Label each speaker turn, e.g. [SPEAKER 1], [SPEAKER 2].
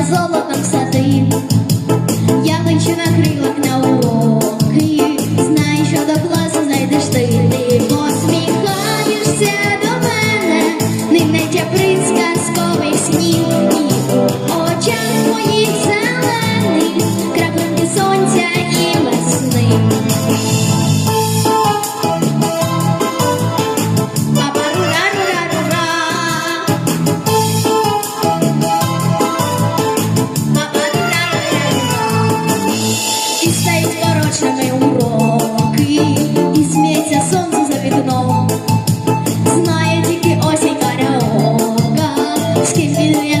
[SPEAKER 1] я золотом садив, я лечу на крилах на знаю, що до класу знайдеш ти, посміхаєшся до мене, не принц казкових снів. can do.